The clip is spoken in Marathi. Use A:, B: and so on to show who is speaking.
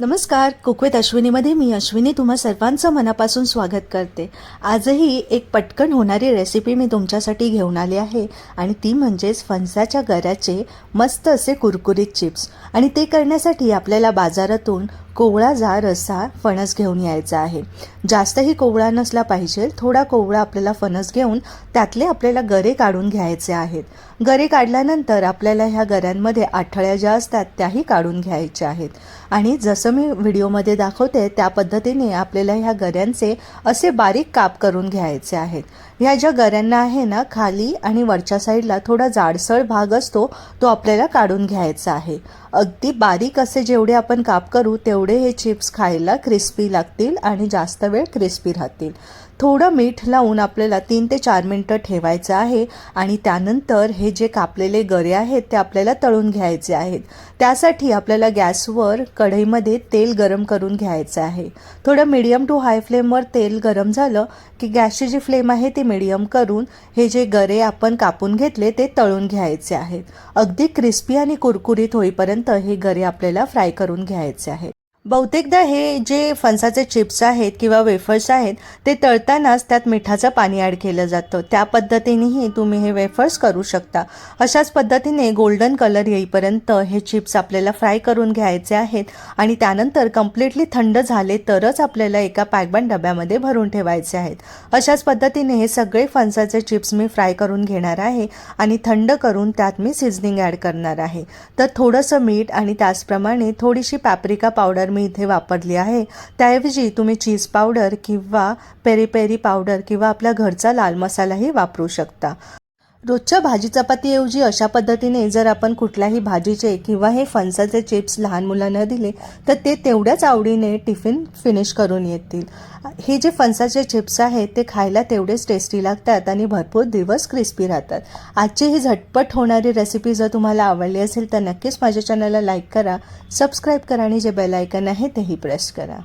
A: नमस्कार कुकवेत अश्विनीमध्ये मी अश्विनी तुम्हा सर्वांचं मनापासून स्वागत करते. आजही एक पटकन होणारी रेसिपी मी तुमच्यासाठी घेऊन आली आहे आणि ती म्हणजेच फणसाच्या गऱ्याचे मस्त असे कुरकुरीत चिप्स. आणि ते करण्यासाठी आपल्याला बाजारातून कोवळा जा रस्सा फणस घेऊन यायचा आहे. जास्तही कोवळा नसला पाहिजे थोडा कोवळा आपल्याला फणस घेऊन त्यातले आपल्याला गरे काढून घ्यायचे आहेत. गरे काढल्यानंतर आपल्याला ह्या गऱ्यांमध्ये आठळ्या ज्या असतात त्याही काढून घ्यायच्या आहेत. आणि जसं मी व्हिडिओमध्ये दाखवते त्या पद्धतीने आपल्याला ह्या गऱ्यांचे असे बारीक काप करून घ्यायचे आहेत. ह्या ज्या गऱ्यांना आहे ना खाली आणि वरच्या साईडला थोडा जाडसळ भाग असतो तो आपल्याला काढून घ्यायचा आहे. अगदी बारीक असे जेवढे आपण काप करू तेवढे हे चिप्स खायला क्रिस्पी लागतील आणि जास्त वेळ क्रिस्पी राहतील. थोडं मीठ लावून आपल्याला तीन ते चार मिनटं ठेवायचं आहे आणि त्यानंतर हे जे कापलेले गरे आहेत ते आपल्याला तळून घ्यायचे आहेत. त्यासाठी आपल्याला गॅसवर कढईमध्ये तेल गरम करून घ्यायचं आहे. थोडं मिडियम टू हाय फ्लेमवर तेल गरम झालं की गॅसची जी फ्लेम आहे ती मिडियम करून हे जे गरे आपण कापून घेतले ते तळून घ्यायचे आहेत. अगदी क्रिस्पी आणि कुरकुरीत होईपर्यंत हे गरे आपल्याला फ्राय करून घ्यायचे आहेत. बहुतेकदा हे जे फणसाचे चिप्स आहेत किंवा वेफर्स आहेत ते तळतानाच त्यात मिठाचं पाणी ॲड केलं जातं. त्या पद्धतीनेही तुम्ही हे वेफर्स करू शकता. अशाच पद्धतीने गोल्डन कलर येईपर्यंत हे चिप्स आपल्याला फ्राय करून घ्यायचे आहेत आणि त्यानंतर कम्प्लिटली थंड झाले तरच आपल्याला एका पॅकबंद डब्यामध्ये भरून ठेवायचे आहेत. अशाच पद्धतीने हे सगळे फणसाचे चिप्स मी फ्राय करून घेणार आहे आणि थंड करून त्यात मी सिझनिंग ॲड करणार आहे. तर थोडंसं मीठ आणि त्याचप्रमाणे थोडीशी पॅप्रिका पावडर मी इथे वापरली आहे. त्याऐवजी तुम्ही चीज पावडर किंवा पेरी पेरी पावडर किंवा आपल्या घरचा लाल मसालाही वापरू शकता. रोजच्या भाजी चपातीऐवजी अशा पद्धतीने जर आपण कुठल्याही भाजीचे किंवा हे फणसाचे चिप्स लहान मुलांना दिले तर ते तेवढ्याच आवडीने टिफिन फिनिश करून येतील. हे जे फणसाचे चिप्स आहेत ते खायला तेवढेच टेस्टी लागतात आणि भरपूर दिवस क्रिस्पी राहतात. आजची ही झटपट होणारी रेसिपी जर तुम्हाला आवडली असेल तर नक्कीच माझ्या चॅनलला लाईक करा सबस्क्राईब करा आणि जे बेल आयकन आहे तेही प्रेस करा.